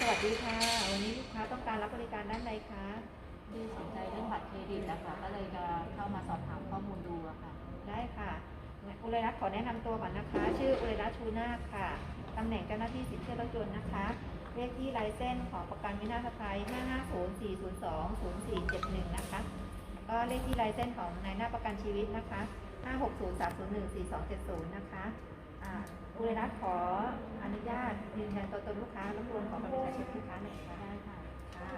สวัสดีค่ะ วันนี้ลูกค้าต้องการรับบริการด้านใดคะที่สนใจเรื่องบัตรเครดิตนะคะก็เลยจะเข้ามาสอบถามข้อมูลดูอะค่ะ ได้ค่ะ อุไรรัตน์ขอแนะนำตัวก่อนนะคะ ชื่ออุไรรัตน์ชูนาคค่ะตำแหน่งเจ้าหน้าที่สินเชื่อรถยนต์นะคะ เลขที่ลายเส้นของประกันวินาศภัย 550-402-0471 นะคะ ก็เลขที่ลายเส้นของนายหน้าประกันชีวิตนะคะ 560-301-4270 นะคะ อ่าอุไรรัตน์ขออนุญาตยืนยันตัวตนลูกค้ารบกวนขอบัตรประชาชนลูกค้าหน่อยค่ะได้ค่ะค่ะ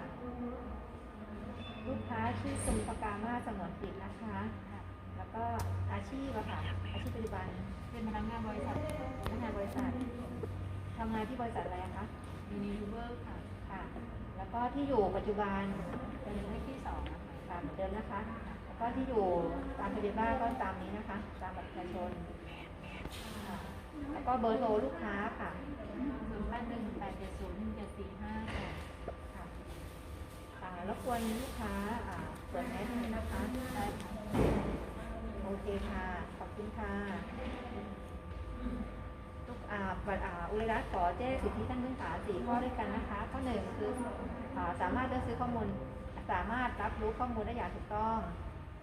ลูกค้าชื่อสุภกามาสงวนกิจนะคะ แล้วก็อาชีพอะค่ะอาชีพปัจจุบันเป็นพนักงานบริษัทพนักงานบริษัททำงานที่บริษัทอะไรอะคะยูนิทูเบอร์ค่ะค่ะ แล้วก็ที่อยู่ปัจจุบันเป็นเลขที่สองนะคะค่ะเหมือนเดิมนะคะ แล้วก็ที่อยู่ตามทะเบียนบ้านก็ตามนี้นะคะ ตามบัตรประชาชนค่ะ แล้วก็เบอร์โทรลูกค้าค่ะศูนย์แปดหนึ่งแปดเจ็ดศูนย์หนึ่งเจ็ดสี่ห้าค่ะค่ะอ่ารบกวนลูกค้าอ่าเปิดแมสให้นะคะได้ค่ะโอเคค่ะ ขอบคุณค่ะลูกอ่าบัตรอ่าอุไรรัตน์ขอแจ้งสิทธิขั้นพื้นฐานสี่ข้อด้วยกันนะคะ ข้อหนึ่งคืออ่าสามารถเลือกซื้อข้อมูล สามารถรับรู้ข้อมูลได้อย่างถูกต้อง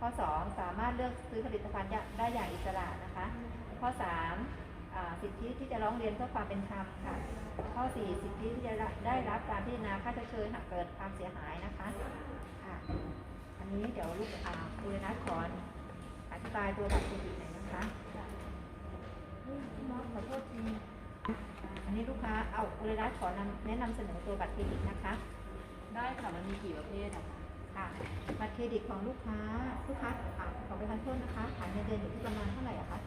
ข้อสองสามารถเลือกซื้อผลิตภัณฑ์ได้อย่างอิสระนะคะ ข้อสามอ่าสิทธิที่จะร้องเรียนเพื่อความเป็นธรรมค่ะ ข้อสี่สิทธิที่จะได้รับการพิจารณาค่าชดเชยหากเกิดความเสียหายนะคะค่ะอันนี้เดี๋ยวลูกอ่าอุไรรัตน์ขออธิบายตัวบัตรเครดิตหน่อยนะคะน้องขอโทษทีอันนี้ลูกค้าเอาบริรัตน์ขอนำแนะนำเสนอตัวบัตรเครดิตนะคะ ได้ค่ะมันมีกี่ประเภทอะคะค่ะบัตรเครดิตของลูกค้าลูกค้าอะขอประทานโทษนะคะฐานเงินเดือนอยู่ที่ประมาณเท่าไหร่อะคะ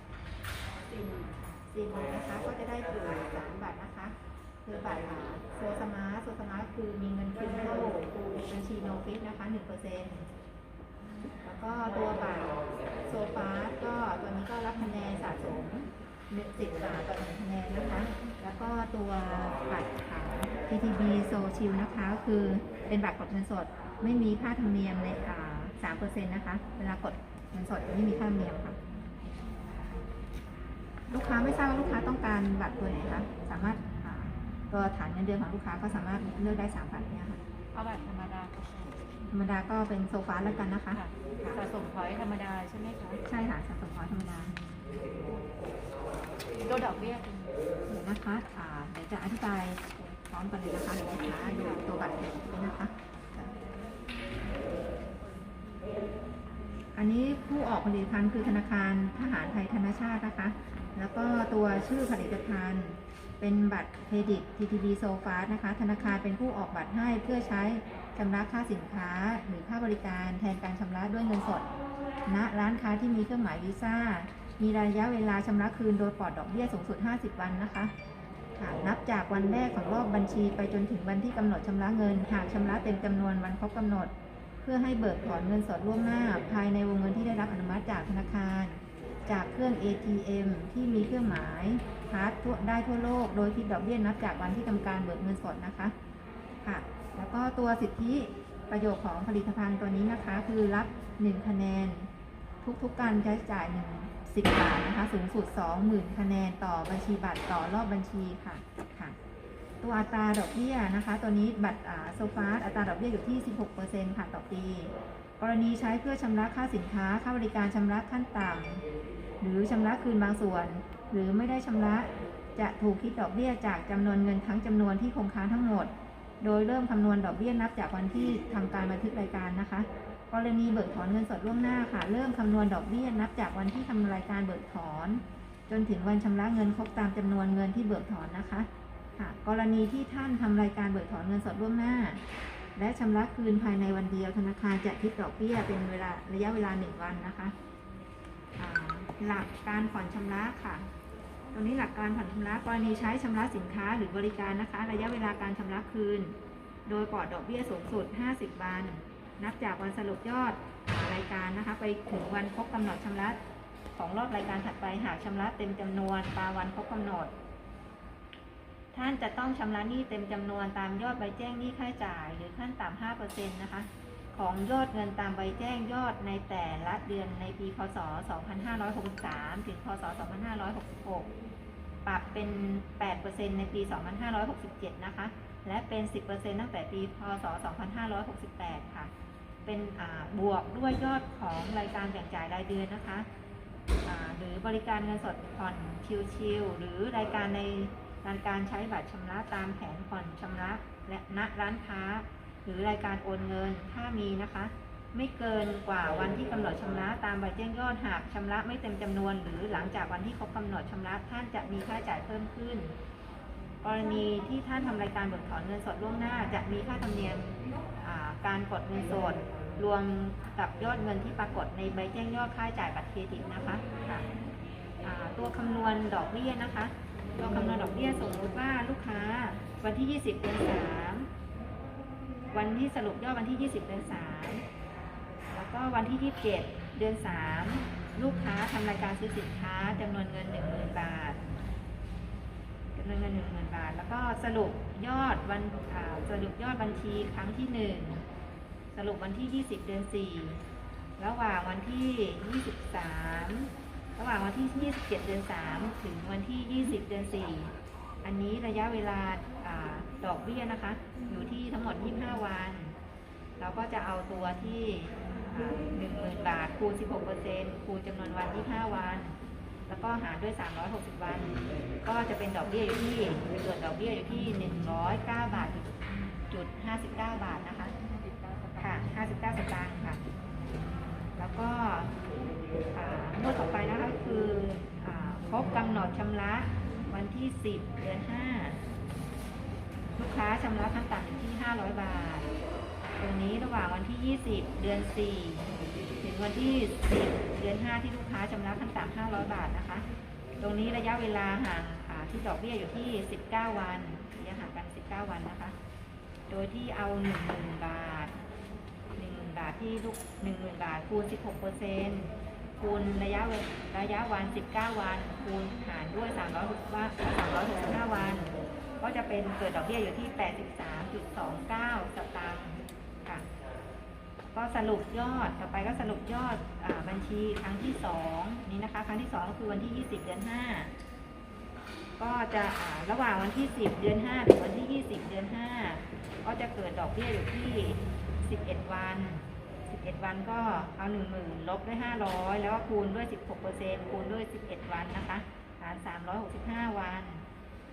สี่หมื่นะสี่หมื่นนะคะ ก็จะได้อยู่สามบัตรนะคะคือบัตรอ่าโซสมาร์ทโซสมาร์ทคือมีเงินขึ้นเข้าบัญชีโนฟิตนะคะหนึ่งเปอร์เซ็นต์แล้วก็ตัวบัตรโซฟาสก็ตัวนี้ก็รับคะแนนสะสมหนึ่งสิบบาทต่อหนึ่งคะแนนนะคะ แล้วก็ตัวบัตรขาว TTB โซชิลนะคะก็คือเป็นบัตรกดเงินสดไม่มีค่าธรรมเนียมในสามเปอร์เซ็นต์นะคะ เวลากดเงินสดจะไม่มีค่าธรรมเนียมค่ะ ลูกค้าไม่ทราบว่าลูกค้าต้องการบัตรตัวไหนคะสามารถอ่าตัวฐานเงินเดือนของลูกค้าก็สามารถเลือกได้สามบัตรเนี่ยค่ะเอาบัตรธรรมดาก็ใช่ธรรมดาก็เป็นโซฟาแล้วกันนะคะค่ะสะสมพอยต์ธรรมดาใช่ไหมคะใช่ค่ะสะสมพอยต์ธรรมดาตัวดอกเบี้ยเป็นเดี๋ยวนะคะอ่าเดี๋ยวจะอธิบายพร้อมกันเลยนะคะเดี๋ยวลูกค้าดูตัวบัตรเครดิตด้วยนะคะ อันนี้ผู้ออกผลิตภัณฑ์คือธนาคารทหารไทยธนชาตินะคะ แล้วก็ตัวชื่อผลิตภัณฑ์ เป็นบัตรเครดิต TTB s o f a s นะคะ ธนาคารเป็นผู้ออกบัตรให้เพื่อใช้ชำระค่าสินค้า หรือค่าบริการแทนการชำระด้วยเงินสดณร้านค้าที่มีเครื่องหมายวีซ่า มีระยะเวลาชำระคืนโดยปลอดดอกเบี้ยสูงสุด 50 วันนะคะค่ะนับจากวันแรกของรอบบัญชีไปจนถึงวันที่กำหนดชำระเงิน หากชำระเต็มจำนวนวันครบกำหนด เพื่อให้เบิกถอนเงินสดล่วงหน้า ภายในวงเงินที่ได้รับอนุมัติจากธนาคาร จากเครื่อง ATM ที่มีเครื่องหมายพาร์ททั่วได้ทั่วโลก โดยคิดดอกเบี้ยนับจากวันที่ทำการเบิกเงินสดนะคะค่ะ แล้วก็ตัวสิทธิประโยชน์ของผลิตภัณฑ์ตัวนี้นะคะ คือรับ 1 คะแนน ทุกๆการใช้จ่าย 1 10 บาทนะคะ สูงสุด 20,000 คะแนนต่อบัญชีบัตรต่อรอบบัญชีค่ะค่ะ ตัวอัตราดอกเบี้ยนะคะ ตัวนี้บัตรโซฟาอัตราดอกเบี้ยอยู่ที่ 16%ค่ะต่อปีกรณีใช้เพื่อชำระค่าสินค้า ค่าบริการชำระขั้นต่ำ หรือชำระคืนบางส่วน หรือไม่ได้ชำระจะถูกคิดดอกเบี้ยจากจำนวนเงินทั้งจำนวนที่คงค้างทั้งหมด โดยเริ่มคำนวณดอกเบี้ยนับจากวันที่ทำการบันทึกรายการนะคะ กรณีเบิกถอนเงินสดล่วงหน้าค่ะ เริ่มคำนวณดอกเบี้ยนับจากวันที่ทำรายการเบิกถอน จนถึงวันชำระเงินครบตามจำนวนเงินที่เบิกถอนนะคะค่ะ กรณีที่ท่านทำรายการเบิกถอนเงินสดล่วงหน้า และชำระคืนภายในวันเดียวธนาคารจะคิดดอกเบี้ยเป็นเวลาระยะเวลาหนึ่งวันนะคะ หลักการผ่อนชำระค่ะ ตรงนี้หลักการผ่อนชำระกรณีใช้ชำระสินค้าหรือบริการนะคะ ระยะเวลาการชำระคืน โดยปลอดดอกเบี้ยสูงสุด 50 วัน นับจากวันสรุปยอดรายการนะคะ ไปถึงวันครบกำหนดชำระของรอบรายการถัดไปหากชำระเต็มจำนวนตามวันครบกำหนด ท่านจะต้องชำระหนี้เต็มจำนวนตามยอดใบแจ้งหนี้ค่าจ่าย หรือขั้นต่ำ5%นะคะ ของยอดเงินตามใบแจ้งยอดในแต่ละเดือนในปี พศ 2563 ถึง พศ 2566 ปรับเป็น 8%ในปี 2567 นะคะ และเป็น 10%ตั้งแต่ปี พศ 2568 ค่ะ เป็นบวกด้วยยอดของรายการแบ่งจ่ายรายเดือนนะคะหรือบริการเงินสดผ่อนชิวๆหรือรายการในการใช้บัตรชำระตามแผนผ่อนชำระและณร้านค้า รือรายการโอนเงินถ้ามีนะคะ ไม่เกินกว่าวันที่กำหนดชำระตามใบแจ้งยอดหากชำระไม่เต็มจำนวน หรือหลังจากวันที่ครบกำหนดชำระท่านจะมีค่าจ่ายเพิ่มขึ้น กรณีที่ท่านทำรายการเบิกถอนเงินสดล่วงหน้า จะมีค่าธรรมเนียมการกดเงินสดรวมกับยอดเงินที่ปรากฏในใบแจ้งยอดค่าจ่ายบัตรเครดิตนะคะตัวคำนวณดอกเบี้ยนะคะ ตัวคำนวณดอกเบี้ยสมมติว่าลูกค้าวันที่ 20เดือน3 วันที่สรุปยอดวันที่ 20 เดือน 3 แล้วก็วันที่ 27 เดือน 3 ลูกค้าทำรายการซื้อสินค้าจำนวนเงิน 10,000 บาทจำนวนเงิน 10,000 บาท แล้วก็สรุปยอดวันสรุปยอดบัญชีครั้งที่ 1 สรุปวันที่ 20 เดือน 4 ระหว่างวันที่ 23 ระหว่างวันที่ 27 เดือน 3 ถึงวันที่ 20 เดือน 4 อันนี้ระยะเวลาอา ดอกเบี้ยนะคะ อยู่ที่ทั้งหมด 25 วัน เราก็จะเอาตัวที่หนึ่งหมื่นบาท คูณ 16%คูณจำนวนวัน 25 วัน แล้วก็หารด้วย 360 วัน ก็จะเป็นดอกเบี้ยอยู่ที่เกิดดอกเบี้ยอยู่ที่ 109 บาทจุด59 บาทนะคะ ค่ะ 59 สตางค์ค่ะ แล้วก็งวดต่อไปนะคะคืออครบกำหนดชำระวันที่ 10 เดือน 5 ลูกค้าชำระขั้นต่ำอยู่ที่ 500 บาท ตรงนี้ระหว่างวันที่ 20 เดือน 4 ถึงวันที่ 10 เดือน 5 ที่ลูกค้าชำระขั้นต่ำ500 บาทนะคะ ตรงนี้ระยะเวลาห่างที่ดอกเบี้ยอยู่ที่ 19 วันระยะห่างกัน 19 วันนะคะ โดยที่เอา 10,000 บาท 10,000 บาทที่ลูก 10,000 บาทคูณ 16เปอร์เซ็นต์คูณระยะเวระยะวัน 19 วัน คูณหารด้วย 360ว่า365 วัน ก็จะเป็นเกิดดอกเบี้ยอยู่ที่ 83.29 สตางค์ค่ะ ก็สรุปยอด ต่อไปก็สรุปยอดอบัญชีครั้งที่ 2 นี้นะคะ ครั้งที่ 2 ก็คือวันที่ 20 เดือน 5 ก็จะระหว่างวันที่ 10 เดือน 5 ถึงวันที่ 20 เดือน 5 ก็จะเกิดดอกเบี้ยอยู่ที่ 11 วัน 11 วันก็เอา 10,000ลบด้วย 500 แล้วก็คูณด้วย 16%คูณด้วย 11 วันนะคะ หาร 365 วัน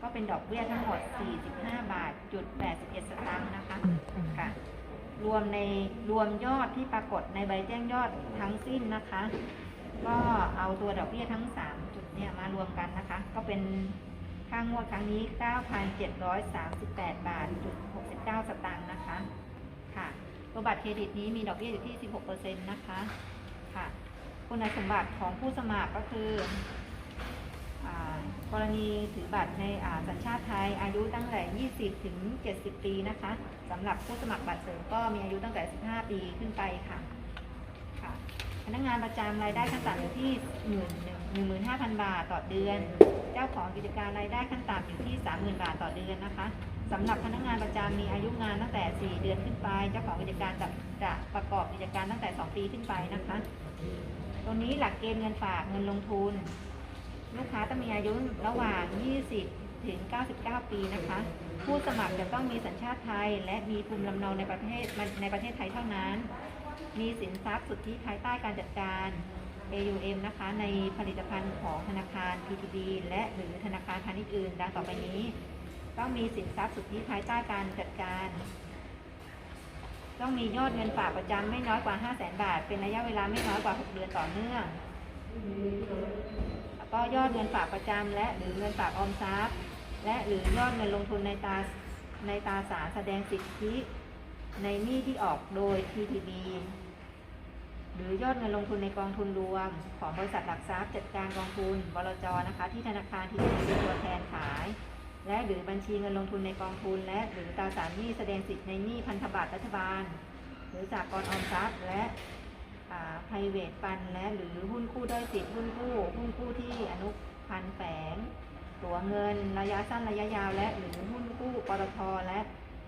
ก็เป็นดอกเบี้ยทั้งหมด 45 บาทจุด81 สตางค์นะคะค่ะ รวมในรวมยอดที่ปรากฏในใบแจ้งยอดทั้งสิ้นนะคะ ก็เอาตัวดอกเบี้ยทั้ง 3 จุดเนี่ยมารวมกันนะคะ ก็เป็นค่างวดครั้งนี้ 9,738 บาทจุด69 สตางค์นะคะ ค่ะตัวบัตรเครดิตนี้มีดอกเบี้ยอยู่ที่ 16%นะคะ ค่ะ คุณสมบัติของผู้สมัครก็คืออา กรณีถือบัตรในสัญชาติไทยอายุตั้งแต่ 20 ถึง 70 ปีนะคะสำหรับผู้สมัครบัตรเสริมก็มีอายุตั้งแต่ 15 ปีขึ้นไปค่ะค่ะ พนักงานประจำรายได้ขั้นต่ำอยู่ที่หมื่นหนึ่งหมื่นห้าพันบาทต่อเดือน เจ้าของกิจการรายได้ขั้นต่ำอยู่ที่สามหมื่นบาทต่อเดือนนะคะสำหรับพนักงานประจำมีอายุงานตั้งแต่ 4 เดือนขึ้นไป เจ้าของกิจการจะจะประกอบกิจการตั้งแต่ 2 ปีขึ้นไปนะคะ ตรงนี้หลักเกณฑ์เงินฝากเงินลงทุน ลูกค้าต้องมีอายุระหว่าง 20 ถึง 99 ปีนะคะ ผู้สมัครจะต้องมีสัญชาติไทย และมีภูมิลำเนาในประเทศในประเทศไทยเท่านั้น มีสินทรัพย์สุทธิภายใต้การจัดการ AUM นะคะ ในผลิตภัณฑ์ของธนาคาร PTB และหรือธนาคารพาณิชย์อื่นดังต่อไปนี้ ต้องมีสินทรัพย์สุทธิภายใต้การจัดการ ต้องมียอดเงินฝากประจำไม่น้อยกว่า 5 0 0 0 0 0 บาท เป็นระยะเวลาไม่น้อยกว่า 6 เดือนต่อเนื่อง ก็ยอดเงินฝากประจำและหรือเงินฝากออมทรัพย์ และหรือยอดเงินลงทุนในตาในตาสารแสดงสิทธิ ในหนี้ที่ออกโดย TTB หรือยอดเงินลงทุนในกองทุนรวม ของบริษัทหลักทรัพย์จัดการกองทุนบลจนะคะ ที่ธนาคาร TTB เป็นตัวแทนขาย และหรือบัญชีเงินลงทุนในกองทุน และหรือตราสารหนี้แสดงสิทธิในหนี้พันธบัตรรัฐบาล หรือจากกรออมทรัพย์ และ ไพรเวทฟันและหรือหุ้นคู่ด้อยสิทธิ์หุ้นคู่หุ้นคู่ที่อนุพันธ์แฝงตัวเงินระยะสั้นระยะยาว และหรือหุ้นกู้ปตทและ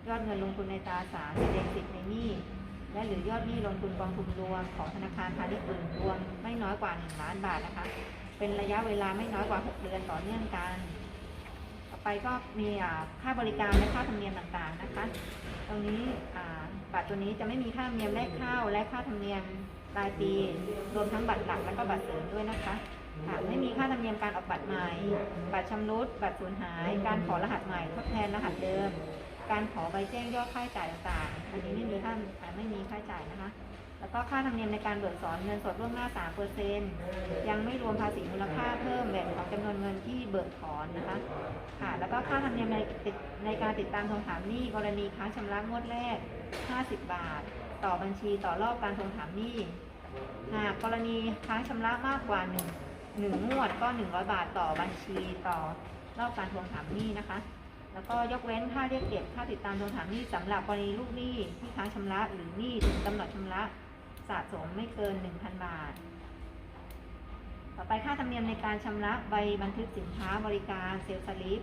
ยอดเงินลงทุนในตราสารแสดงสิทธิ์ในหนี้และหรือยอดหนี้ลงทุนกองทุนรวมของธนาคารพาณิชย์อื่นรวมไม่น้อยกว่า 1 ล้านบาทนะคะ เป็นระยะเวลาไม่น้อยกว่า 6 เดือนต่อเนื่องกัน ต่อไปก็มีค่าบริการและค่าธรรมเนียมต่างๆนะคะ ตรงนี้อ่า บัตรตัวนี้จะไม่มีค่าธรรมเนียมแรกเข้าและค่าธรรมเนียมรายปีรวมทั้งบัตรหลักและก็บัตรเสริมด้วยนะคะหากไม่มีค่าธรรมเนียมการออกบัตรใหม่ บัตรชำรุดบัตรสูญหาย การขอรหัสใหม่ทดแทนรหัสเดิม การขอใบแจ้งยอดค่าจ่ายต่างๆ อันนี้ไม่มีค่าไม่มีค่าจ่ายนะคะ แล้วก็ค่าธรรมเนียมในการเบิกถอนเงินสดล่วงหน้า 3%ยังไม่รวมภาษีมูลค่าเพิ่มแบ่งของจำนวนเงินที่เบิกถอนนะคะ ค่ะ แล้วก็ค่าธรรมเนียมในในการติดตามทวงถามหนี้กรณีค้างชำระงวดแรก 50 บาท ต่อบัญชีต่อรอบการทวงถามหนี้หากกรณีค้างชำระมากกว่า1 1งงวดก็ 100 บาทต่อบัญชีต่อรอบการทวงถามหนี้นะคะ แล้วก็ยกเว้นค่าเรียกเก็บค่าติดตามทวงถามหนี้สำหรับกรณีลูกหนี้ที่ค้างชำระหรือหนี้ถึงกำหนดชำระ สะสมไม่เกิน 1,000 บาท ต่อไปค่าธรรมเนียมในการชำระใบบันทึกสินค้าบริการเซลสลิป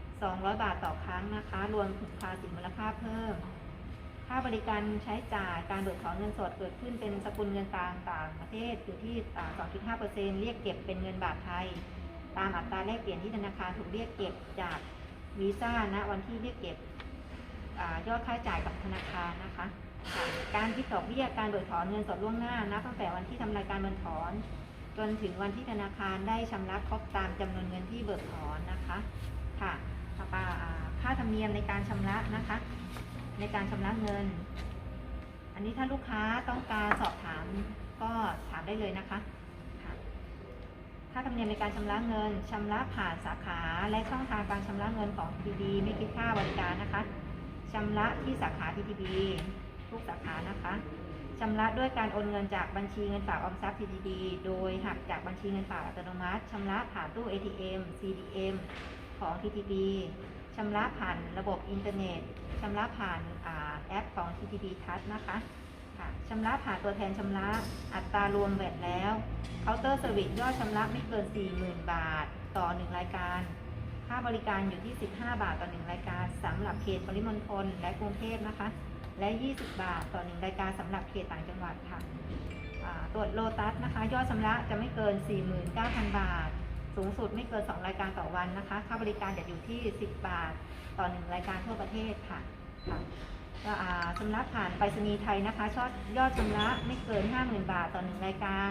200 บาทต่อครั้งนะคะ รวมภาษีมูลค่าเพิ่ม ค่าบริการใช้จ่ายการเบิกถอนเงินสดเกิดขึ้นเป็นสกุลเงินต่างต่างประเทศอยู่ที่อ่า2.5%เรียกเก็บเป็นเงินบาทไทย ตามอัตราแลกเปลี่ยนที่ธนาคารถูกเรียกเก็บจากวีซ่าณวันที่เรียกเก็บอยอดค่าจ่ายกับธนาคารนะคะ การคิดดอกเบี้ยการเบิกถอนเงินสดล่วงหน้านับตั้งแต่วันที่ทำรายการเบิกถอน จนถึงวันที่ธนาคารได้ชำระครบตามจำนวนเงินที่เบิกถอนนะคะค่ะต่อไปาค่าธรรมเนียมในการชำระนะคะ ในการชำระเงิน อันนี้ถ้าลูกค้าต้องการสอบถามก็ถามได้เลยนะคะค่ะค่าธรรมเนียมในการชำระเงินชำระผ่านสาขา และช่องทางการชำระเงินของ TTB ไม่คิดค่าบริการนะคะชำระที่สาขา TTB ทุกสาขานะคะชำระด้วยการโอนเงินจากบัญชีเงินฝากออมทรัพย์ TTB โดยหักจากบัญชีเงินฝากอัตโนมัติชำระผ่านตู้ ATM CDM ของ TTB ชำระผ่านระบบอินเทอร์เน็ตชำระผ่านอาแอปของ TTB Touch นะคะค่ะชำระผ่านตัวแทนชำระอัตรารวมแวดแล้วเคาน์เตอร์เซอร์วิสยอดชำระไม่เกิน 40,000 บาท ต่อ 1 รายการ ค่าบริการอยู่ที่ 15 บาทต่อ 1 รายการสำหรับเขตปริมณฑลและกรุงเทพนะคะ และ 20 บาทต่อ1รายการสำหรับเขตต่างจังหวัดค่ะตรวจโลตัสนะคะ ยอดชำระจะไม่เกิน 49,000 บาท สูงสุดไม่เกิน 2 รายการต่อวันนะคะ ค่าบริการจะอยู่ที่ 10 บาทต่อ 1 รายการทั่วประเทศค่ะค่ะก็ชำระผ่านไปรษณีย์ไทยนะคะชอดยอดชำระไม่เกิน 50,000 บาทต่อ 1 รายการ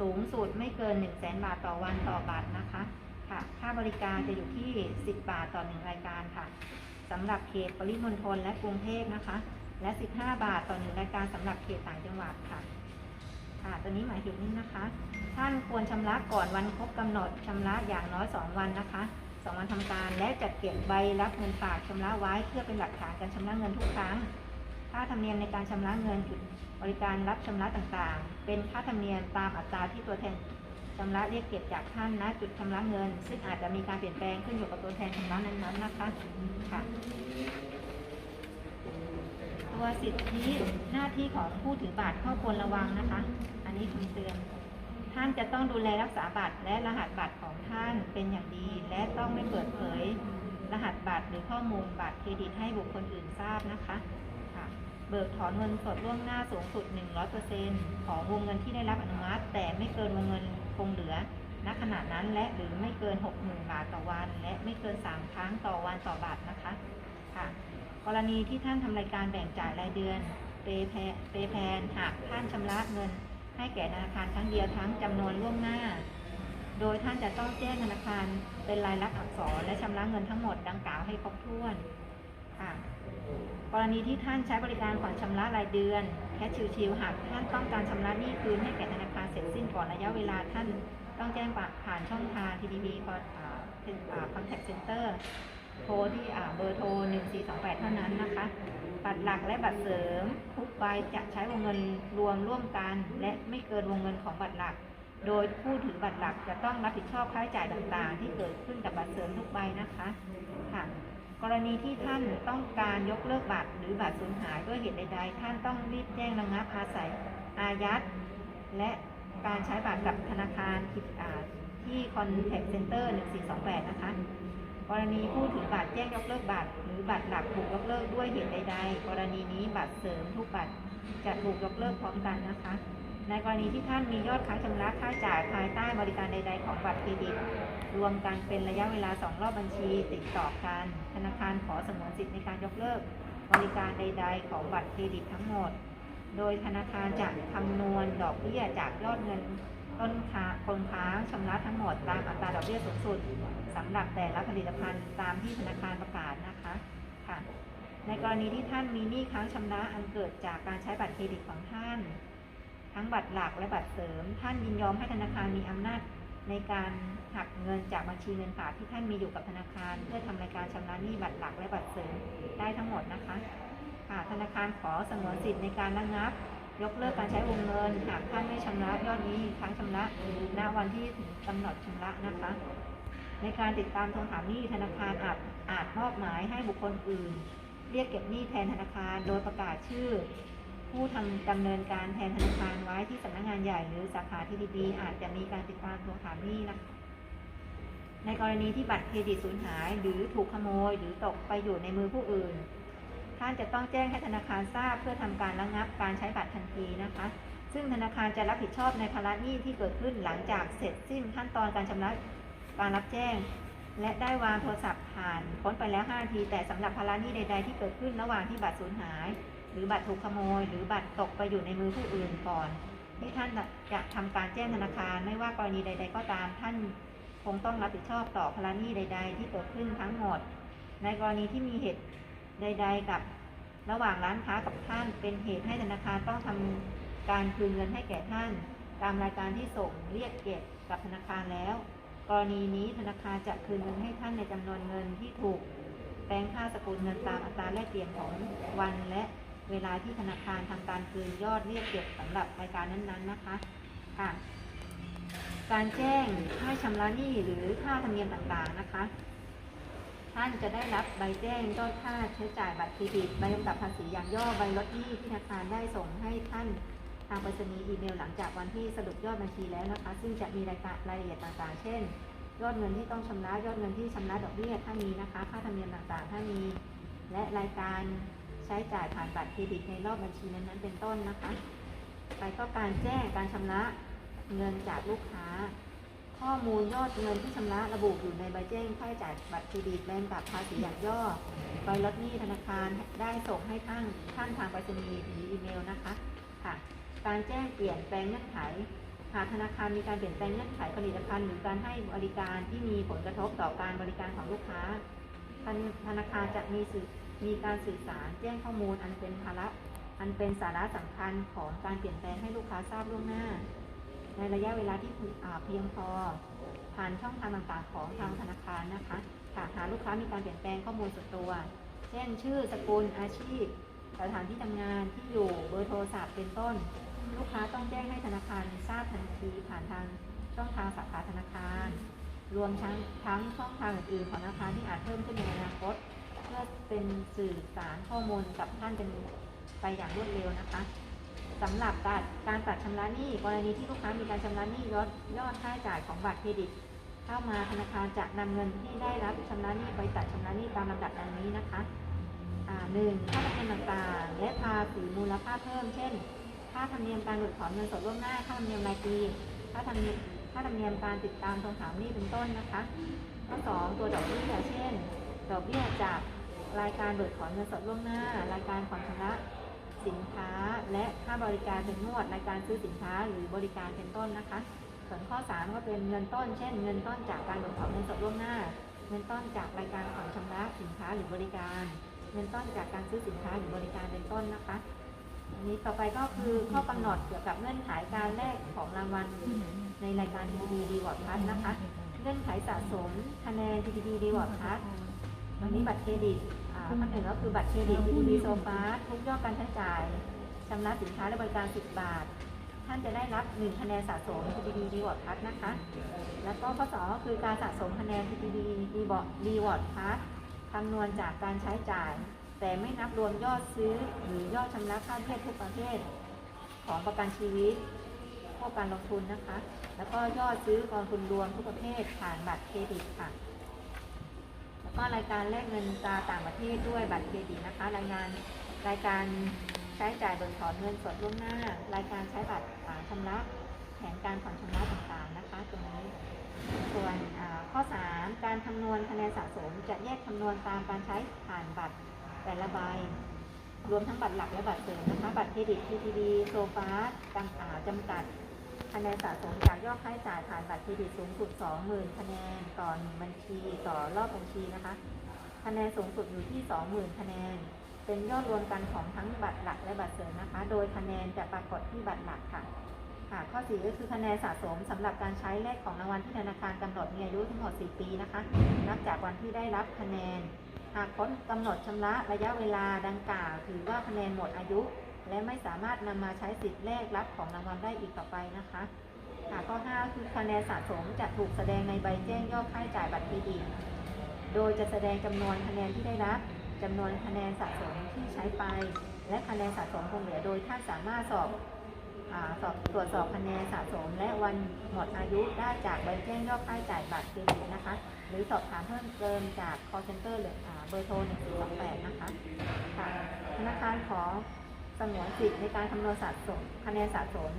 สูงสุดไม่เกิน 1 0 0 0 0แบาทต่อวันต่อบัตรนะคะ ค่ะ ค่าบริการจะอยู่ที่ 10 บาทต่อ 1 รายการค่ะ สำหรับเขตปริมณฑลและกรุงเทพนะคะ และ 15 บาทต่อ1รายการสำหรับเขตต่างจังหวัดค่ะค่ะตัวนี้หมายถึงนี่นะคะ ท่านควรชำระก่อนวันครบกำหนดชำระอย่างน้อย 2 วันนะคะ2วันทำการและจัดเก็บใบรับเงินฝากชำระไว้เพื่อเป็นหลักฐานการชำระเงินทุกครั้ง ค่าธรรมเนียมในการชำระเงินจุดบริการรับชำระต่างๆ เป็นค่าธรรมเนียมตามอัตราที่ตัวแทน ชำระเรียกเก็บจากท่านณจุดชำระเงิน ซึ่งอาจจะมีการเปลี่ยนแปลงขึ้นอยู่กับตัวแทนชำระนั้นๆนะคะค่ะตัวสิทธิหน้าที่ของผู้ถือบัตรข้อควรระวังนะคะ อันนี้คำเตือนท่านจะต้องดูแลรักษาบัตรและรหัสบัตรของท่านเป็นอย่างดี และต้องไม่เปิดเผย รหัสบัตรหรือข้อมูลบัตรเครดิตให้บุคคลอื่นทราบนะคะค่ะเบิกถอนเงินสดล่วงหน้าสูงสุด 100%ของวงเงินที่ได้รับอนุมัติ แต่ไม่เกินวงเงิน งเหลือณขณะนั้นและหรือไม่เกิน 60,000 บาทต่อวัน และไม่เกิน 3 ครั้งต่อวันต่อบัตรนะคะค่ะ กรณีที่ท่านทำรายการแบ่งจ่ายรายเดือนเปแพเปแพนหากท่านชำระเงิน ให้แก่ธนาคารครั้งเดียวทั้งจำนวนล่วงหน้า โดยท่านจะต้องแจ้งธนาคารเป็นลายลักษณ์อักษร และชำระเงินทั้งหมดดังกล่าวให้ครบถ้วนค่ะกรณีที่ท่านใช้บริการผ่อนชำระรายเดือนแคชชิวๆหากท่านต้องการชำระหนี้คืนให้แก่ธนาคาร เสร็จสิ้นก่อนระยะเวลาท่านต้องแจ้งผ่านช่องทาง TDB Contact Center โทรที่เบอร์โทร 1428 เท่านั้นนะคะ บัตรหลักและบัตรเสริมทุกใบจะใช้วงเงินรวมร่วมกัน และไม่เกินวงเงินของบัตรหลัก โดยผู้ถือบัตรหลักจะต้องรับผิดชอบค่าใช้จ่ายต่างๆ ที่เกิดขึ้นกับบัตรเสริมทุกใบนะคะค่ะกรณีที่ท่านต้องการยกเลิกบัตรหรือบัตรสูญหายด้วยเหตุใดๆ ท่านต้องรีบแจ้งระงับอาศัยอายัดและ การใช้บัตรกับธนาคารที่อ่าที่ Contact Center 1428 นะคะ กรณีผู้ถือบัตรแจ้งยกเลิกบัตร หรือบัตรหลักถูกยกเลิกด้วยเหตุใดๆ กรณีนี้บัตรเสริมทุกบัตรจะถูกยกเลิกพร้อมกันนะคะ ในกรณีที่ท่านมียอดค้างชำระค่าจ่ายภายใต้บริการใด ๆ ของบัตรเครดิต รวมกันเป็นระยะเวลา 2 รอบบัญชีติดต่อกัน ธนาคารขอสงวนสิทธิในการยกเลิก บริการใด ๆ ของบัตรเครดิตทั้งหมด โดยธนาคารจะคำนวณดอกเบี้ยจากยอดเงินต้นค้าคงค้างชำระทั้งหมดตามอัตราดอกเบี้ยสูงสุดสำหรับแต่ละผลิตภัณฑ์ตามที่ธนาคารประกาศนะคะค่ะ ในกรณีที่ท่านมีหนี้ค้างชำระอันเกิดจากการใช้บัตรเครดิตของท่าน ทั้งบัตรหลักและบัตรเสริม ท่านยินยอมให้ธนาคารมีอำนาจในการหักเงินจากบัญชีเงินฝากที่ท่านมีอยู่กับธนาคาร เพื่อทำรายการชำระหนี้บัตรหลักและบัตรเสริมได้ทั้งหมดนะคะ ค่ะธนาคารขอสงวนสิทธิ์ในการระงับ ยกเลิกการใช้วงเงิน หากท่านไม่ชำระยอดนี้ค้งชำระณวันที่กำหนดชำระนะคะ ในการติดตามทวงถามหนี้ธนาคารอาจอาจมอบหมายให้บุคคลอื่น เรียกเก็บหนี้แทนธนาคาร โดยประกาศชื่อ ผู้ทำดำเนินการแทนธนาคารไว้ที่สำนักงานใหญ่หรือสาขาที่ดีๆอาจจะมีการติดตามทวงถามหนี้นะคะในกรณีที่บัตรเครดิตสูญหาย หรือถูกขโมย หรือตกไปอยู่ในมือผู้อื่น ท่านจะต้องแจ้งให้ธนาคารทราบเพื่อทำการระงับการใช้บัตรทันทีนะคะ ซึ่งธนาคารจะรับผิดชอบในภาระหนี้ที่เกิดขึ้นหลังจากเสร็จสิ้นขั้นตอนการชำระการรับแจ้ง และได้วางโทรศัพท์ผ่านพ้นไปแล้ว5นาทีแต่สำหรับภาระหนี้ใด ๆ ที่เกิดขึ้นระหว่างที่บัตรสูญหาย หรือบัตรถูกขโมย หรือบัตรตกไปอยู่ในมือผู้อื่นก่อนที่ท่านจะทำการแจ้งธนาคารไม่ว่ากรณีใด ๆ ก็ตามท่านคงต้องรับผิดชอบต่อภาระหนี้ใด ๆ ที่เกิดขึ้นทั้งหมด ในกรณีที่มีเหตุ ใด ๆ กับระหว่างร้านค้ากับท่าน เป็นเหตุให้ธนาคารต้องทำการคืนเงินให้แก่ท่าน ตามรายการที่ส่งเรียกเก็บกับธนาคารแล้ว กรณีนี้ธนาคารจะคืนเงินให้ท่านในจำนวนเงินที่ถูกแปลงค่าสกุลเงินตามอัตราแลกเปลี่ยนของวันและเวลาที่ธนาคารทำการคืนยอดเรียกเก็บสำหรับรายการนั้นๆนะคะค่ะการแจ้งค่าชำระหนี้หรือค่าธรรมเนียมต่างๆนะคะ ท่านจะได้รับใบแจ้งยอดค่าใช้จ่ายบัตรเครดิตใบกำกับภาษีอย่างย่อใบลดหนี้ที่ธนาคารได้ส่งให้ท่านทางไปรษณีย์อีเมลหลังจากวันที่สรุปยอดบัญชีแล้วนะคะ ซึ่งจะมีรายการรายละเอียดต่างๆ เช่น ยอดเงินที่ต้องชำระยอดเงินที่ชำระดอกเบี้ยถ้ามีนะคะ ค่าธรรมเนียมต่างๆ ถ้ามี และรายการใช้จ่ายผ่านบัตรเครดิตในรอบบัญชีนั้นๆเป็นต้นนะคะ ไปก็การแจ้งการชำระเงินจากลูกค้า ข้อมูลยอดเงินที่ชำระระบุอยู่ในใบแจ้งค่าใช้จ่ายบัตรเครดิตแบงกับภาษีอย่างย่อใบลดหนี้ธนาคารได้ส่งให้ท่านท่านทางไปรษณีย์หรืออีเมลนะคะค่ะ การแจ้งเปลี่ยนแปลงเงื่อนไขหากธนาคารมีการเปลี่ยนแปลงเงื่อนไขผลิตภัณฑ์หรือการให้บริการที่มีผลกระทบต่อการบริการของลูกค้า ธนาคารจะมีสื่อมีการสื่อสารแจ้งข้อมูลอันเป็นภาระอันเป็นสาระสำคัญของการเปลี่ยนแปลงให้ลูกค้าทราบล่วงหน้า ในระยะเวลาที่เพียงพอ ผ่านช่องทางต่างๆของทางธนาคารนะคะค่ะหากลูกค้ามีการเปลี่ยนแปลงข้อมูลส่วนตัว เช่น ชื่อสกุลอาชีพ สถานที่ทำงานที่อยู่เบอร์โทรศัพท์เป็นต้น ลูกค้าต้องแจ้งให้ธนาคารทราบทันทีผ่านทางช่องทางสาขาธนาคาร รวมทั้งทั้งช่องทางอื่นๆของธนาคารที่อาจเพิ่มขึ้นในอนาคต เพื่อเป็นสื่อสารข้อมูลกับท่านเป็นไปอย่างรวดเร็วนะคะ สำหรับการการตัดชำระหนี้กรณีที่ลูกค้ามีการชำระหนี้ยอดยอดค่าจ่ายของบัตรเครดิต เข้ามาธนาคารจะนำเงินที่ได้รับชำระหนี้ไปตัดชำระหนี้ตามลำดับดังนี้นะคะอ่าหนึ่งค่าธรรมเนียมต่างๆ และภาษีมูลค่าเพิ่ม เช่น ค่าธรรมเนียมการเบิกถอนเงินสดล่วงหน้า ค่าธรรมเนียมรายปี ค่าธรรมเนียมค่าธรรมเนียมการติดตามทวงถามหนี้เป็นต้นนะคะ ข้อสองตัวดอกเบี้ย เช่น ดอกเบี้ยจากรายการเบิกถอนเงินสดล่วงหน้า รายการผ่อนชำระ สินค้าและค่าบริการเป็นนวดรายการซื้อสินค้าหรือบริการเป็นต้นนะคะ ส่วนข้อ 3 ก็เป็นเงินต้น เช่น เงินต้นจากการเบิกถอนเงินสดล่วงหน้า เงินต้นจากรายการผ่อนชำระสินค้าหรือบริการ เงินต้นจากการซื้อสินค้าหรือบริการเป็นต้นนะคะอันนี้ต่อไปก็คือข้อกำหนดเกี่ยวกับเงื่อนไขการแลกของรางวัลในรายการ TTD Reward Plus นะคะ เงื่อนไขสะสมคะแนน TTD Reward Plus วันนี้บัตรเครดิตอ่า ข้อหนึ่งก็คือบัตรเครดิต TTD s o f a ทุกยอดการใช้จ่ายชำระสินค้าและบริการ 10 บาท ท่านจะได้รับ 1 คะแนนสะสม TTD Reward Plus นะคะ แล้วก็ข้อ2ก็คือการสะสมคะแนน TTD Reward Reward Plus คำนวณจากการใช้จ่าย แต่ไม่นับรวมยอดซื้อหรือยอดชำระค่าเทศทุกประเภทของประกันชีวิตพวกการลงทุนนะคะ แล้วก็ยอดซื้อกองทุนรวมทุกประเภทผ่านบัตรเครดิตค่ะ แล้วก็รายการแลกเงินตราต่างประเทศด้วยบัตรเครดิตนะคะ รายงานรายการใช้จ่ายเบิกถอนเงินสดล่วงหน้า รายการใช้บัตรอาชำระแผนการผ่อนชำระต่างๆนะคะ ตรงนี้ส่วนข้อ 3 การคำนวณคะแนนสะสม จะแยกคำนวณตามการใช้ผ่านบัตรแต่ละใบรวมทั้งบัตรหลักและบัตรเสริมนะคะ บัตรเครดิต TTD โซฟาจำอ่าจำกัด คะแนนสะสมจากยอดค่าใช้จ่ายผ่านบัตรเครดิตสูงสุด 20,000 คะแนนต่อหนึ่งบัญชีต่อรอบบัญชีนะคะ คะแนนสูงสุดอยู่ที่ 20,000 คะแนน เป็นยอดรวมกันของทั้งบัตรหลักและบัตรเสริมนะคะ โดยคะแนนจะปรากฏที่บัตรหลักค่ะค่ะข้อ 4 ก็คือคะแนนสะสมสำหรับการใช้เลขของรางวัลที่ธนาคารกำหนดมีอายุทั้งหมด 4 ปีนะคะ นับจากวันที่ได้รับคะแนน หากพ้นกำหนดชำระระยะเวลาดังกล่าว ถือว่าคะแนนหมดอายุ และไม่สามารถนำมาใช้สิทธิ์แลกรับของรางวัลได้อีกต่อไปนะคะค่ะข้อ 5 คือคะแนนสะสมจะถูกแสดงในใบแจ้งยอดค่าจ่ายบัตรเครดิต โดยจะแสดงจำนวนคะแนนที่ได้รับจำนวนคะแนนสะสมที่ใช้ไป และคะแนนสะสมคงเหลือโดยท่านสามารถสอบสอบตรวจสอบคะแนนสะสม และวันหมดอายุได้จากใบแจ้งยอดค่าจ่ายบัตรเครดิตนะคะ หรือสอบถามเพิ่มเติมจาก call center หรืออ่าเบอร์โทร1428นะคะค่ะธนาคารขอ สงวนสิทธิในการคำนวณสะสมคะแนนสะสม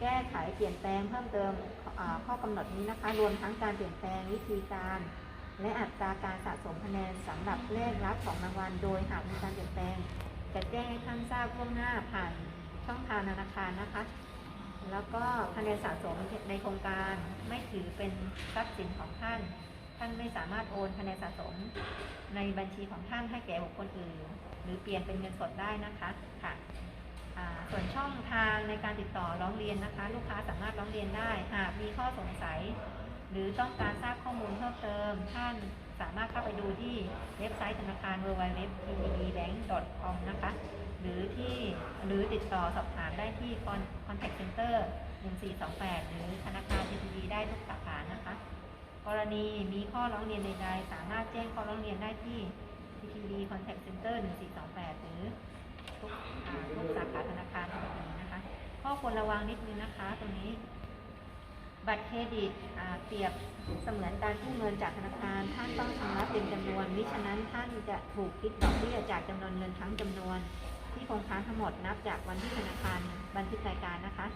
แก้ไขเปลี่ยนแปลงเพิ่มเติมข้อกำหนดนี้นะคะ รวมทั้งการเปลี่ยนแปลงวิธีการ และอัตราการสะสมคะแนนสำหรับเลขรับของรางวัลโดยหากมีการเปลี่ยนแปลง จะแจ้งให้ท่านทราบล่วงหน้าผ่านช่องทางธนาคารนะคะ แล้วก็คะแนนสะสมในโครงการไม่ถือเป็นทรัพย์สินของท่าน ท่านไม่สามารถโอนคะแนนสะสม ในบัญชีของท่านให้แก่บุคคลอื่น หรือเปลี่ยนเป็นเงินสดได้นะคะค่ะ ส่วนช่องทางในการติดต่อร้องเรียนนะคะ ลูกค้าสามารถร้องเรียนได้ หากมีข้อสงสัย หรือต้องการทราบข้อมูลเพิ่มเติม ท่านสามารถเข้าไปดูที่เว็บไซต์ธนาคาร www.ttbbank.com นะคะ หรือที่หรือติดต่อสอบถามได้ที่ contact center 1428 หรือธนาคาร TTB ได้ทุกสาขานะคะ กรณีมีข้อร้องเรียนใดๆ สามารถแจ้งข้อร้องเรียนได้ที่ TTB Contact Center 1428 หรือ ทุกทุกสาขาธนาคารนะคะ ข้อควรระวังนิดนึงนะคะตรงนี้ บัตรเครดิตเปรียบเสมือนการกู้เงินจากธนาคาร ท่านต้องชำระเต็มจำนวนมิฉะนั้นท่านจะถูกคิดดอกเบี้ยจากจำนวนเงินทั้งจำนวนที่คงค้างทั้งหมดนับจากวันที่ธนาคารบันทึกรายการนะคะ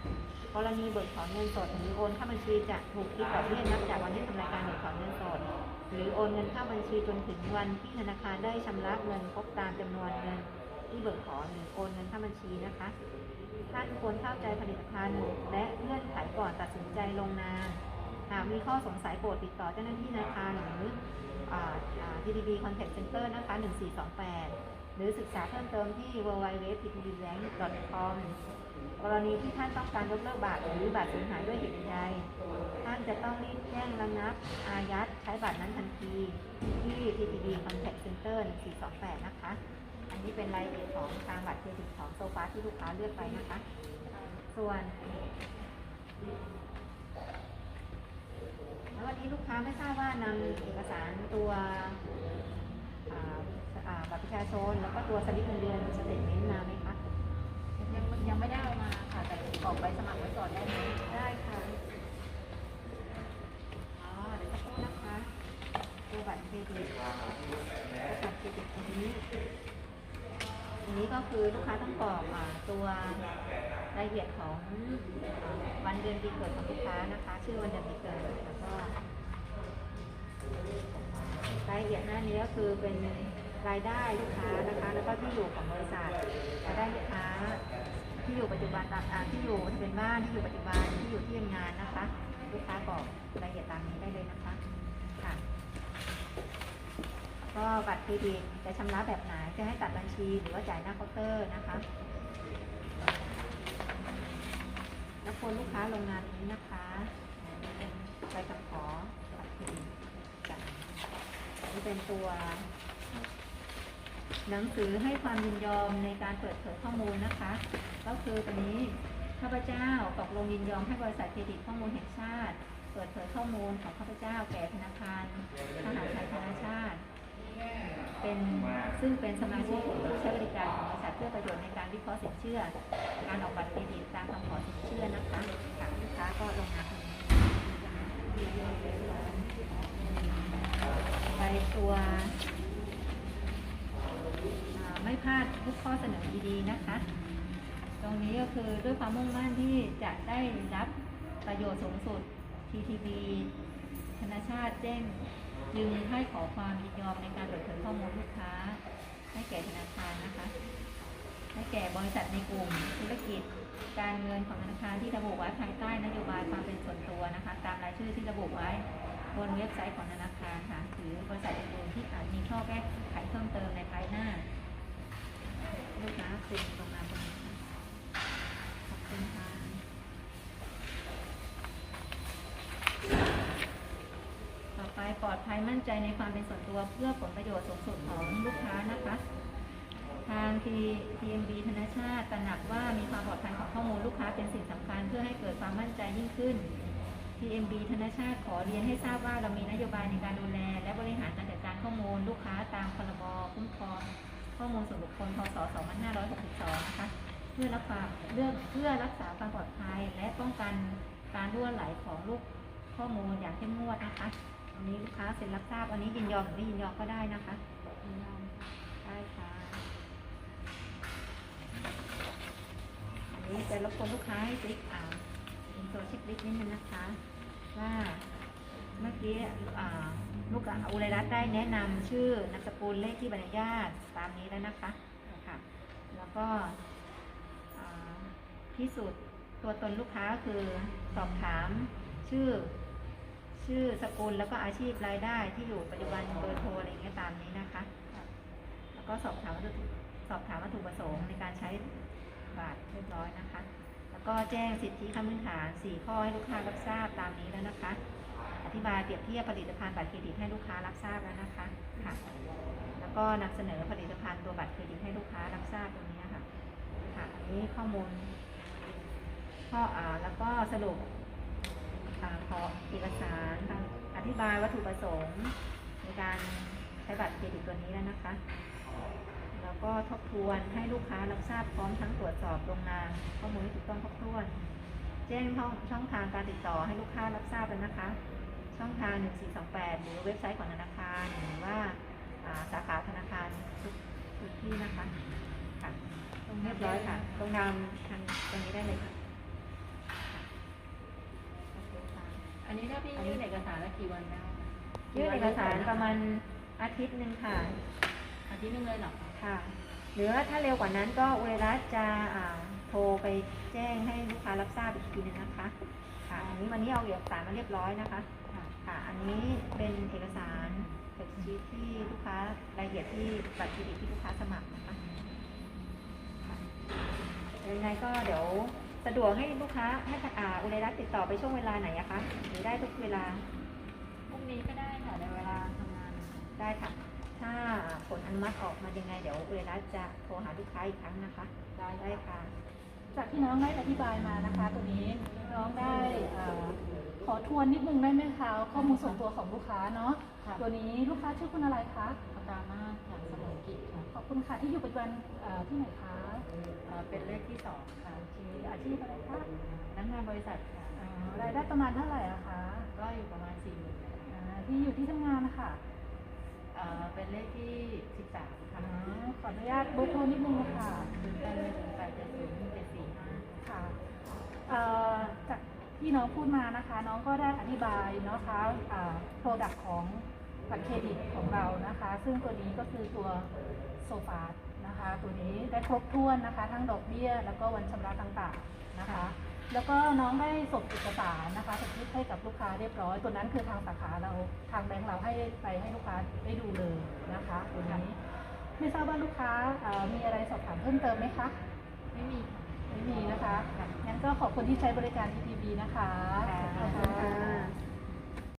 กรณีเบิกถอนเงินสดหรือโอนเข้าบัญชีจะถูกคิดดอกเบี้ยนับจากวันที่ทำรายการเบิกถอนเงินสด หรือโอนเงินเข้าบัญชีจนถึงวันที่ธนาคารได้ชำระเงินครบตามจำนวนเงิน ที่เบิกถอนหรือโอนเงินเข้าบัญชีนะคะ ท่านควรเข้าใจผลิตภัณฑ์ และเงื่อนไขก่อนตัดสินใจลงนามหากมีข้อสงสัยโปรดติดต่อเจ้าหน้าที่ธนาคารหรือ TDB Contact Center นะคะ 1428 หรือศึกษาเพิ่มเติมที่ www.ttbbank.com กรณีที่ท่านต้องการยกเลิกบัตรหรือบัตรสูญหายด้วยเหตุใด ท่านจะต้องรีบแจ้งระงับ อายัดใช้บัตรนั้นทันที ที่ TTB Contact Center 1428 นะคะ อันนี้เป็นรายละเอียดของทางบัตรเครดิตของโซฟาที่ลูกค้าเลือกไปนะคะ ส่วนแล้ววันนี้ลูกค้าไม่ทราบว่านำเอกสารตัวอ่าอ่าบัตรประชาชนแล้วก็ตัวสลิปเงินเดือนสเตทเมนต์มาไหมคะยังยังไม่ได้เอามาค่ะ แต่ออกใบสมัครไว้ก่อนได้ไหมได้ค่ะอ๋อเดี๋ยวสักครู่นะคะตัวบัตรเครดิตบัตรเครดิตอันนี้ อั นี้ก็คือลูกค้าต้องกรอกตัวรายละเอียดของวันเดือนปีเกิดของลูกค้านะคะ ชื่อวันเดือนปีเกิดแล้วก็รายละเอียดหน้านี้ก็คือเป็นรายได้ลูกค้านะคะ แล้วก็ที่อยู่ของบริษัทรายได้ลูกค้า ที่อยู่ปัจจุบันตามอ่าที่อยู่เบียนบ้านที่อยู่ปัจจุบันที่อยู่ที่ทำงานนะคะ ลูกค้ากรอกรายละเอียดตามนี้ได้เลยนะคะค่ะ ก็บัตรเครดิตจะชำระแบบไหนจะให้ตัดบัญชีหรือว่าจ่ายหน้าเคาน์เตอร์นะคะแล้วคนลูกค้าลงนามนี้นะคะเป็นใบขอบัตรเครดิตจ้ะนี่เป็นตัว หนังสือให้ความยินยอมในการเปิดเผยข้อมูลนะคะ ก็คือตัวนี้ข้าพเจ้าตกลงยินยอมให้บริษัทเครดิตข้อมูลแห่งชาติ เปิดเผยข้อมูลของข้าพเจ้าแก่ธนาคารทหารไทยธนาชาติ เป็นซึ่งเป็นสมาชิกผู้ใช้บริการของบริษัทเพื่อประโยชน์ในการวิเคราะห์สินเชื่อ การออกบัตรเครดิตตามคำขอสินเชื่อนะคะค่ะลูกค้าก็ลงนามไปตัวไม่พลาดทุกข้อเสนอดีๆนะคะ ตรงนี้ก็คือด้วยความมุ่งมั่นที่จะได้รับประโยชน์สูงสุด TTB ธนชาติแจ้ง จึงให้ขอความยินยอมในการเปิดเผยข้อมูลลูกค้า ให้แก่ธนาคารนะคะให้แก่บริษัทในกลุ่มธุรกิจ การเงินของธนาคารที่ระบุไว้ภายใต้นโยบายความเป็นส่วนตัวนะคะ ตามรายชื่อที่ระบุไว้บนเว็บไซต์ของธนาคารค่ะหรือบริษัทอื่นที่อาจมีข้อแก้ไขเพิ่มเติมในภายหน้า ลูกค้าเป็นตรงมาตรงนี้ค่ะขอบคุณค่ะ ต่อไปลอดภัยมั่นใจในความเป็นส่วนตัวเพื่อผลประโยชน์สูงสุดของลูกค้านะคะ ทาง T- TMB ธนชาติตระหนักว่ามีความปลอดภัยของข้อมูลลูกค้าเป็นสิ่งสำคัญเพื่อให้เกิดความมั่นใจยิ่งขึ้น TMB ธนชาติขอเรียนให้ทราบว่าเรามีนโยบายในการดูแล และบริหารการจัดการข้อมูลลูกค้าตามพรบคุ้มครองข้อมูลส่วนบุคคล พศ 2562 นะคะ เพื่อรักษาเรื่องเพื่อรักษาความปลอดภัย และป้องกันการรั่วไหลของลูกข้อมูลอย่างเข้มงวดนะคะ อันนี้ลูกค้าเซ็นรับทราบ อันนี้ยินยอมหรือไม่ยินยอมก็ได้นะคะยินยอมได้ค่ะอันนี้จะรบกวนลูกค้าให้ติ๊กอ่าอินโทรเช็คลิสต์นิดนึงนะคะ ว่าเมื่อกี้ลูกอะอุไรรัตน์ได้แนะนำชื่อนามสกุลเลขที่ใบอนุญาตตามนี้แล้วนะคะค่ะแล้วก็พิสูจน์ตัวตนลูกค้าคือสอบถามชื่อ ชื่อสกุลแล้วก็อาชีพรายได้ที่อยู่ปัจจุบันเบอร์โทรอะไรเงี้ยตามนี้นะคะ แล้วก็สอบถามวัตถุสอบถามวัตถุประสงค์ในการใช้บัตรเรียบร้อยนะคะ แล้วก็แจ้งสิทธิขั้นพื้นฐาน 4 ข้อให้ลูกค้ารับทราบตามนี้แล้วนะคะ อธิบายเปรียบเทียบผลิตภัณฑ์บัตรเครดิตให้ลูกค้ารับทราบแล้วนะคะค่ะ แล้วก็นำเสนอผลิตภัณฑ์ตัวบัตรเครดิตให้ลูกค้ารับทราบตรงนี้ค่ะค่ะอันนี้ข้อมูลข้ออ่าแล้วก็สรุป ขอเอกสารทางอธิบายวัตถุประสงค์ ในการใช้บัตรเครดิตตัวนี้แล้วนะคะ แล้วก็ทบทวนให้ลูกค้ารับทราบพร้อมทั้งตรวจสอบลงนามข้อมูลที่ถูกต้องครบถ้วน แจ้งช่องช่องทางการติดต่อให้ลูกค้ารับทราบแล้วนะคะ ช่องทาง 1428 หรือเว็บไซต์ของธนาคารหรือว่าสาขาธนาคารทุกที่นะคะค่ะตรงเรียบร้อยค่ะลงนามทางตรงนี้ได้เลยค่ะโอเคค่ะ อั นนี้ถ้าพี่ยื่นเอกสารแล้วกี่วันได้คะยื่นเอกสารประมาณอาทิตย์หนึ่งค่ะ อาทิตย์หนึงเลยเหรอคะค่ะ หรือว่าถ้าเร็วกว่านั้นก็อุเรรัตน์จะอ่าโทรไปแจ้งให้ลูกค้ารับทราบอีกทีหนึงนะคะ ค่ะ อันนี้วันนี้เอาเอกสารมาเรียบร้อยนะคะ ค่ะ ค่ะ อันนี้เป็นเอกสารเอกชีทที่ลูกค้ารายละเอียดที่บัตรเครดิตที่ลูกค้าสมัครนะคะค่ะยังไงก็เดี๋ยว สะดวกให้ลูกค้าให้อ่าอุเรรัตน์ติดต่อไปช่วงเวลาไหนอะคะหรือได้ทุกเวลาพรุ่งนี้ก็ได้ค่ะในเวลาทำงานได้ค่ะ ถ้าผลอนุมัติออกมายังไงเดี๋ยวอุเรรัตน์จะโทรหาลูกค้าอีกครั้งนะคะ ได้ได้ค่ะ จากที่น้องได้อธิบายมานะคะ ตัวนี้น้องได้เอ่อขอทวนนิดนึงได้ไหมคะข้อมูลส่วนตัวของลูกค้าเนาะค่ะ ตัวนี้ลูกค้าชื่อคุณอะไรคะ ปากกามาอย่างสมองกิจค่ะ ขอบคุณค่ะที่อยู่ปัจจุบันเอ่อที่ไหนคะ เอ่อเป็นเลขที่สองค่ะที่อาชีพอะไรคะพนักงานบริษัทค่ะเอ่อรายได้ประมาณเท่าไหร่อะคะก็อยู่ประมาณสี่หมื่นอ่าที่อยู่ที่ทำงานนะคะเอ่อเป็นเลขที่สิบสามอ๋ค่ะอขออนุญาตเบอร์โทรนิดนึงนะคะศูนย์แปดหนึ่งแปดเจ็ดศูนย์เจ็ดสี่ห้าค่ะเอ่อจากที่น้องพูดมานะคะ น้องก็ได้อธิบายเนาะคะโปรดักของบัตรเครดิตของเรานะคะ ซึ่งตัวนี้ก็คือตัวโซฟา นะคะ ตัวนี้ได้ครบถ้วนนะคะ ทั้งดอกเบี้ย แล้วก็วันชำระต่างๆนะคะ แล้วก็น้องได้ส่งเอกสารนะคะสำริดให้กับลูกค้าเรียบร้อย ตัวนั้นคือทางสาขาเราทางแบงก์เราให้ไปให้ลูกค้าได้ดูเลยนะคะตัวนี้ไม่ทราบว่าลูกค้าเอ่อมีอะไรสอบถามเพิ่มเติมไหมคะไม่มีค่ะไม่มีนะคะงั้นก็ขอบคุณที่ใช้บริการ TTB นะคะ